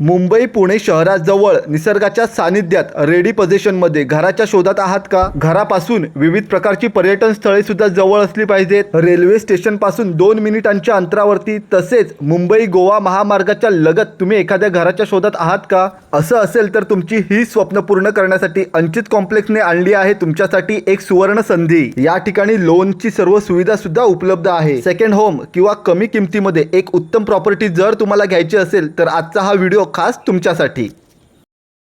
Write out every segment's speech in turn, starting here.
मुंबई पुणे शहराजवळ निसर्गाच्या सानिध्यात रेडी पोझिशनमध्ये घराच्या शोधात आहात का? घरापासून विविध प्रकारची पर्यटन स्थळे सुद्धा जवळ असली पाहिजेत. रेल्वे स्टेशनपासून दोन मिनिटांच्या अंतरावरती तसेच मुंबई गोवा महामार्गाच्या लगत तुम्ही एखाद्या घराच्या शोधात आहात का? असं असेल तर तुमची ही स्वप्न पूर्ण करण्यासाठी अंचित कॉम्प्लेक्सने आणली आहे तुमच्यासाठी एक सुवर्ण संधी. या ठिकाणी लोनची सर्व सुविधा सुद्धा उपलब्ध आहे. सेकंड होम किंवा कमी किमतीमध्ये एक उत्तम प्रॉपर्टी जर तुम्हाला घ्यायची असेल तर आजचा हा व्हिडिओ खास तुमच्यासाठी.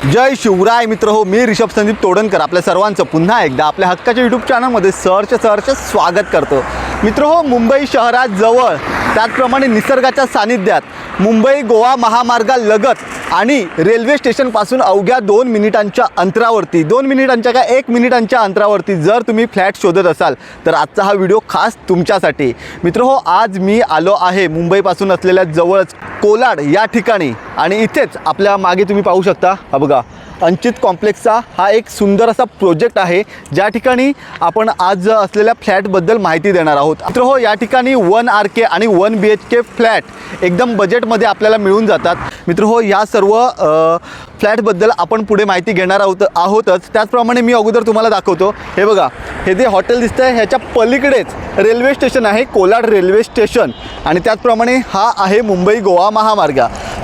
जय शिवराय मित्र हो मी रिषभ संदीप तोडणकर. आपल्या सर्वांचं पुन्हा एकदा आपल्या हक्काच्या यूट्यूब चॅनलमध्ये सहर्ष सहर्ष स्वागत करतो. मित्र हो मुंबई शहरात जवळ त्याचप्रमाणे निसर्गाच्या सानिध्यात मुंबई गोवा महामार्गालगत आणि रेल्वे स्टेशनपासून अवघ्या दोन मिनिटांच्या अंतरावरती दोन मिनिटांच्या का एक मिनिटांच्या अंतरावरती जर तुम्ही फ्लॅट शोधत असाल तर आजचा हा व्हिडिओ खास तुमच्यासाठी. मित्र हो आज मी आलो आहे मुंबईपासून असलेल्या जवळच कोलाड या ठिकाणी. आणि इथेच आपल्या मागे तुम्ही पाहू शकता हा बघा अंचित कॉम्प्लेक्सचा हा एक सुंदर असा प्रोजेक्ट आहे ज्या ठिकाणी आपण आज असलेल्या फ्लॅटबद्दल माहिती देणार आहोत. मित्र हो या ठिकाणी वन आर के आणि one B H K flat एकदम बजेटमध्ये आपल्याला मिळून जातात. मित्र हो या सर्व सर्व फ्लॅटबद्दल आपण पुढे माहिती घेणार आहोत आहोतच. त्याचप्रमाणे मी अगोदर तुम्हाला दाखवतो. हे बघा हे जे हॉटेल दिसतं आहे ह्याच्या पलीकडेच रेल्वे स्टेशन आहे कोलाड रेल्वे स्टेशन. आणि त्याचप्रमाणे हा आहे मुंबई गोवा महामार्ग.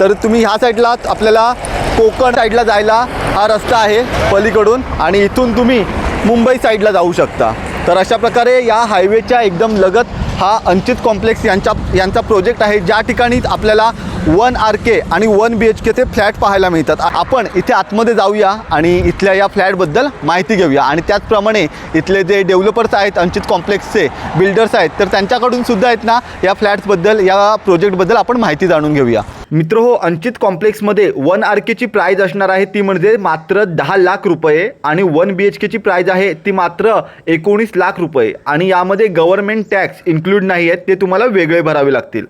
तर तुम्ही ह्या साईडला आपल्याला कोकण साईडला जायला हा रस्ता आहे पलीकडून आणि इथून तुम्ही मुंबई साईडला जाऊ शकता. तर अशा प्रकारे या हायवेच्या एकदम लगत हा अंचित कॉम्प्लेक्स यांच्या यांचा प्रोजेक्ट आहे. ज्या ठिकाणी आपल्याला वन आर के आणि वन बी एच केचे फ्लॅट पाहायला मिळतात. आपण इथे आतमध्ये जाऊया आणि इथल्या या फ्लॅटबद्दल माहिती घेऊया. आणि त्याचप्रमाणे इथले जे डेव्हलपर्स आहेत अंचित कॉम्प्लेक्सचे बिल्डर्स आहेत तर त्यांच्याकडून सुद्धा आहेत ना या फ्लॅट्सबद्दल या प्रोजेक्टबद्दल आपण माहिती जाणून घेऊया. मित्र हो अंचित कॉम्प्लेक्समध्ये वन आर केची प्राईज असणार आहे. ती म्हणजे मात्र दहा लाख रुपये आणि वन बी एच केची प्राईज आहे. ती मात्र एकोणीस लाख रुपये. आणि यामध्ये गव्हर्नमेंट टॅक्स इन्क्लूड नाही आहेत ते तुम्हाला वेगळे भरावे लागतील.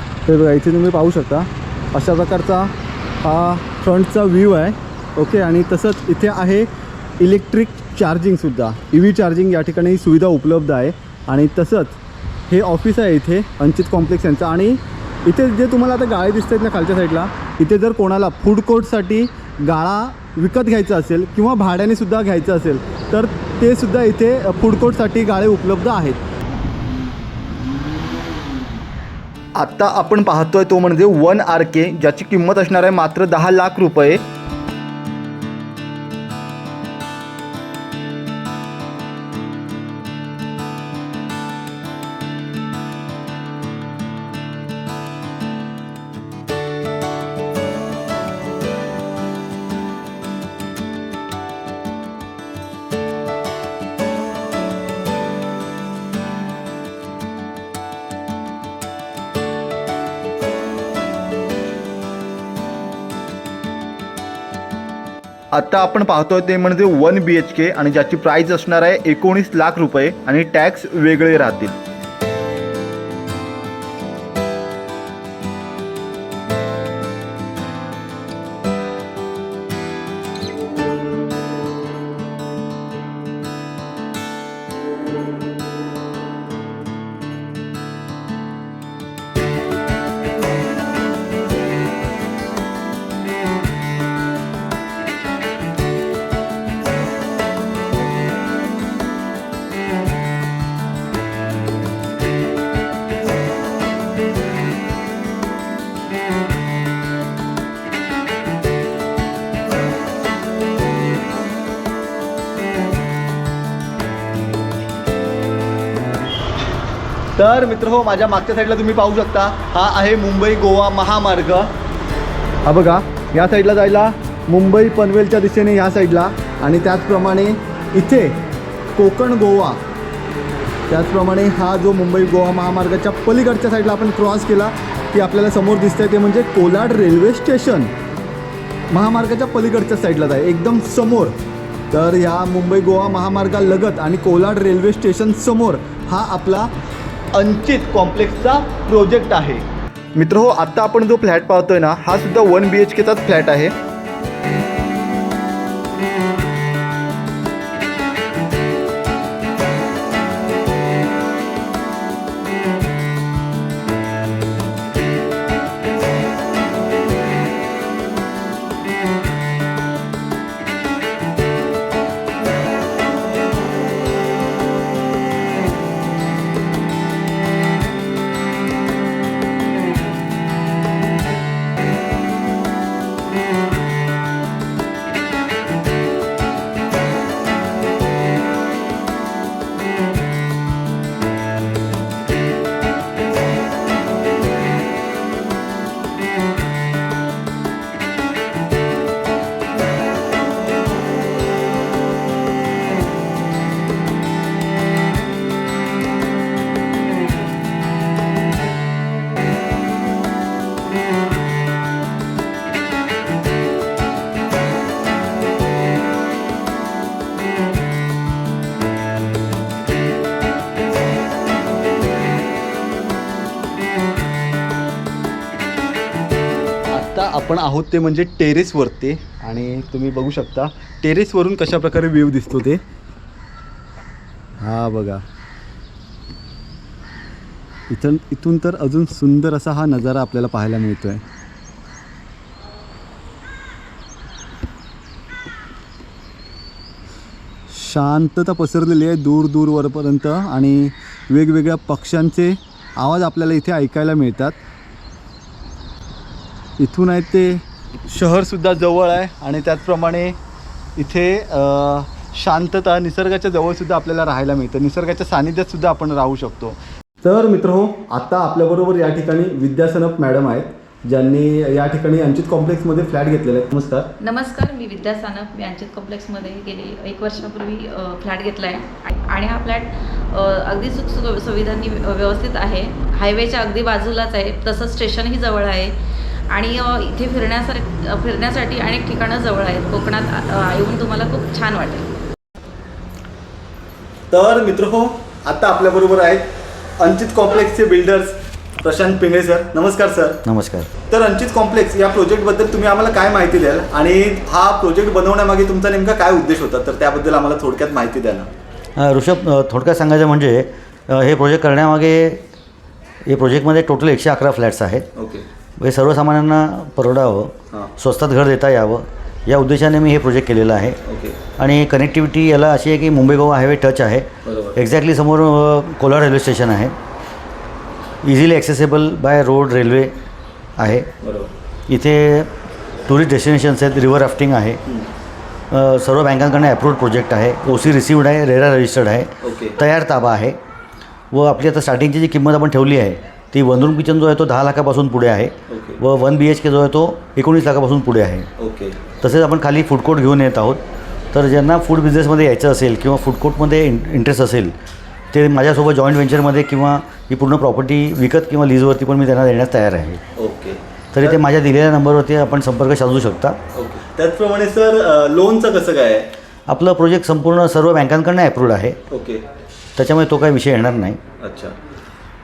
हे बघा इथे तुम्ही पाहू शकता. अशा प्रकारचा हा फ्रंटचा व्ह्यू आहे. ओके आणि तसंच इथे आहे इलेक्ट्रिक चार्जिंगसुद्धा ई व्ही चार्जिंग या ठिकाणी सुविधा उपलब्ध आहे. आणि तसंच हे ऑफिस आहे इथे अंचित कॉम्प्लेक्स यांचं. आणि इथे जे तुम्हाला आता गाळे दिसत आहेत ना खालच्या साईडला इथे जर कोणाला फूड कोर्टसाठी गाळा विकत घ्यायचा असेल किंवा भाड्याने सुद्धा घ्यायचं असेल तर ते सुद्धा इथे फूड कोर्टसाठी गाळे उपलब्ध आहेत. आत्ता आपण पाहतोय तो म्हणजे वन आर के ज्याची किंमत असणार आहे मात्र दहा लाख रुपये. आता आपण पाहतोय ते म्हणजे वन बी एच के आणि ज्याची प्राईज असणार आहे एकोणीस लाख रुपये आणि टॅक्स वेगळे राहतील. तर मित्र हो माझ्या मागच्या साईडला तुम्ही पाहू शकता हा आहे मुंबई गोवा महामार्ग. हा बघा या साईडला जायला मुंबई पनवेलच्या दिशेने या साईडला आणि त्याचप्रमाणे इथे कोकण गोवा. त्याचप्रमाणे हा जो मुंबई गोवा महामार्गाच्या पलीकडच्या साईडला आपण क्रॉस केला की आपल्याला समोर दिसतंय ते म्हणजे कोलाड रेल्वे स्टेशन महामार्गाच्या पलीकडच्या साईडला जाय एकदम समोर. तर ह्या मुंबई गोवा महामार्गालगत आणि कोलाड रेल्वे स्टेशन समोर हा आपला अंचित कॉम्प्लेक्सचा प्रोजेक्ट आहे. मित्र हो आत्ता आपण जो फ्लॅट पाहतोय ना हा सुद्धा वन बी एच केचाच फ्लॅट आहे. आपण आहोत ते म्हणजे टेरेसवरती आणि तुम्ही बघू शकता टेरेसवरून कशाप्रकारे व्ह्यू दिसतो ते? हा बघा. इथून इथून तर अजून सुंदर असा हा नजारा आपल्याला पाहायला मिळतोय. शांतता पसरलेली आहे दूर दूरवरपर्यंत आणि वेगवेगळ्या पक्ष्यांचे आवाज आपल्याला इथे ऐकायला मिळतात. इथून आहे ते शहरसुद्धा जवळ आहे आणि त्याचप्रमाणे इथे शांतता निसर्गाच्या जवळसुद्धा आपल्याला राहायला मिळतं. निसर्गाच्या सानिध्यातसुद्धा आपण राहू शकतो. तर मित्र हो आपल्याबरोबर या ठिकाणी विद्यासनप मॅडम आहेत ज्यांनी या ठिकाणी अंचित कॉम्प्लेक्समध्ये फ्लॅट घेतलेले आहेत नमस्कार. नमस्कार मी विद्या सानप मी अंचित कॉम्प्लेक्समध्ये गेली एक वर्षापूर्वी फ्लॅट घेतला आहे. आणि हा फ्लॅट अगदी सुखसुख सुविधांनी व्यवस्थित आहे. हायवेच्या अगदी बाजूलाच आहे. तसंच स्टेशनही जवळ आहे. आणि इथे फिरण्यासार फिरण्यासाठी अनेक ठिकाणं जवळ आहेत. कोकणात येऊन तुम्हाला खूप छान वाटेल. तर मित्र हो आता आपल्याबरोबर आहेत अंचित कॉम्प्लेक्सचे बिल्डर्स प्रशांत पिंगळे सर. नमस्कार सर. नमस्कार. तर अंचित कॉम्प्लेक्स या प्रोजेक्टबद्दल तुम्ही आम्हाला काय माहिती द्याल? आणि हा प्रोजेक्ट बनवण्यामागे तुमचा नेमका काय उद्देश होता? तर त्याबद्दल आम्हाला थोडक्यात माहिती द्या ना. ऋषभ थोडक्यात सांगायचं म्हणजे हे प्रोजेक्ट करण्यामागे हे प्रोजेक्टमध्ये टोटल एकशे अकरा फ्लॅट्स आहेत. ओके. हे सर्वसामान्यांना परवडावं स्वस्तात घर देता यावं या उद्देशाने मी हे प्रोजेक्ट केलेलं आहे. आणि कनेक्टिव्हिटी याला अशी आहे की मुंबई गोवा हायवे टच आहे. एक्झॅक्टली समोर अ, कोलार रेल्वे स्टेशन आहे. Easily accessible by road railway आहे. इथे टुरिस्ट डेस्टिनेशन्स आहेत रिव्हर राफ्टिंग आहे. सर्व बँकांकडनं अप्रूव्ड प्रोजेक्ट आहे. ओ सी रिसिवड आहे रेरा रजिस्टर्ड आहे. तयार ताबा आहे. व आपली आता स्टार्टिंगची जी किंमत आपण ठेवली आहे ती वन रूम किचन जो आहे तो दहा लाखापासून पुढे आहे व वन बी एच के जो आहे तो एकोणीस लाखापासून पुढे आहे. ओके तसेच आपण खाली फूड कोर्ट घेऊन येत आहोत. तर ज्यांना फूड बिझनेसमध्ये यायचं असेल किंवा फूड कोर्टमध्ये इन इंटरेस्ट असेल ते माझ्यासोबत जॉईंट व्हेंचरमध्ये किंवा ही पूर्ण प्रॉपर्टी विकत किंवा लीजवरती पण मी त्यांना देण्यास तयार आहे. ओके तरी ते माझ्या दिलेल्या नंबरवरती आपण संपर्क साधू शकता. ओके त्याचप्रमाणे सर लोनचं कसं काय आहे? आपलं प्रोजेक्ट संपूर्ण सर्व बँकांकडनं अप्रूव्ड आहे. ओके त्याच्यामुळे तो काही विषय येणार नाही. अच्छा.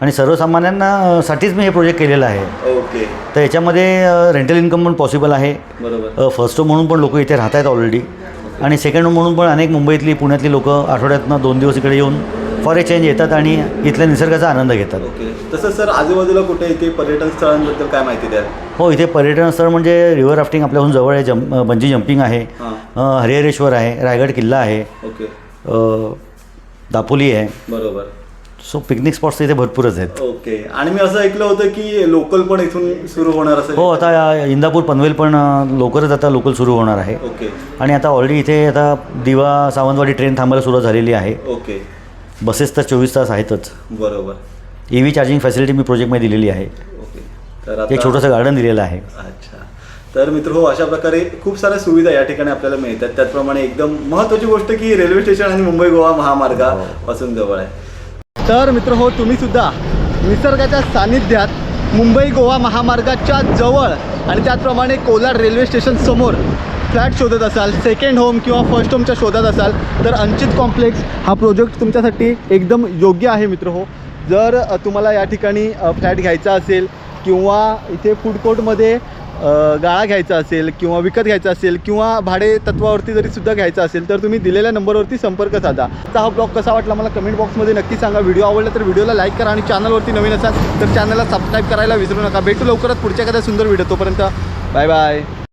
आणि सर्वसामान्यांना साठीच मी हे प्रोजेक्ट केलेलं आहे. ओके. तर याच्यामध्ये रेंटल इन्कम पण पॉसिबल आहे. बरोबर. फर्स्ट होम म्हणून पण लोक इथे राहत आहेत ऑलरेडी आणि सेकंड होम म्हणून पण अनेक मुंबईतली पुण्यातली लोक आठवड्यातनं दोन दिवस इकडे येऊन फॉर ए चेंज येतात आणि इथल्या निसर्गाचा आनंद घेतात. ओके. तसं सर आजूबाजूला कुठे इथे पर्यटन स्थळांबद्दल काय माहिती द्याल? हो इथे पर्यटन स्थळ म्हणजे रिव्हर राफ्टिंग आपल्याहून जवळ आहे जम बंजी जम्पिंग आहे. हरिहरेश्वर आहे रायगड किल्ला आहे. ओके. दापोली आहे. बरोबर. सो पिकनिक स्पॉट्स इथे भरपूरच आहेत. ओके. आणि मी असं ऐकलं होतं की लोकल पण इथून सुरू होणार असं हो आता इंदापूर पनवेल पण अ, लवकरच आता लोकल सुरू होणार आहे. ओके. आणि आता ऑलरेडी इथे आता दिवा सावंतवाडी ट्रेन थांबायला सुरुवात झालेली आहे. ओके. बसेस तर चोवीस तास आहेतच. बरोबर. ई व्ही चार्जिंग फॅसिलिटी मी प्रोजेक्टमध्ये दिलेली आहे. ओके. तर एक आता छोटंसं गार्डन दिलेलं आहे. अच्छा. तर मित्र हो अशा प्रकारे खूप साऱ्या सुविधा या ठिकाणी आपल्याला मिळतात. त्याचप्रमाणे एकदम महत्त्वाची गोष्ट की रेल्वे स्टेशन आणि मुंबई गोवा महामार्गापासून जवळ आहे. तर मित्र हो तुम्ही सुद्धा निसर्गाच्या सानिध्यात मुंबई गोवा महामार्गाच्या जवळ आणि त्याचप्रमाणे कोलार रेल्वे स्टेशन समोर फ्लॅट शोधत असाल सेकंड होम किंवा फर्स्ट होमच्या शोधात असाल तर अंचित कॉम्प्लेक्स हा प्रोजेक्ट तुमच्यासाठी एकदम योग्य आहे मित्र हो. जर तुम्हाला या ठिकाणी फ्लॅट घ्यायचा असेल किंवा इथे फूड कोर्टमध्ये गाळा घ्यायचा असेल किंवा विकत घ्यायचा असेल किंवा भाडे तत्वावरती जरी सुद्धा घ्यायचा असेल तर तुम्ही दिलेल्या नंबरवरती संपर्क साधा. आता हा ब्लॉग कसा वाटला मला कमेंट बॉक्समध्ये नक्की सांगा. व्हिडिओ आवडला तर व्हिडिओला लाईक करा आणि चॅनलवरती नवीन असाल तर चॅनलला सबस्क्राईब करायला विसरू नका. भेटू लवकरच पुढच्या एखाद्या सुंदर व्हिडिओ तोपर्यंत. Bye bye.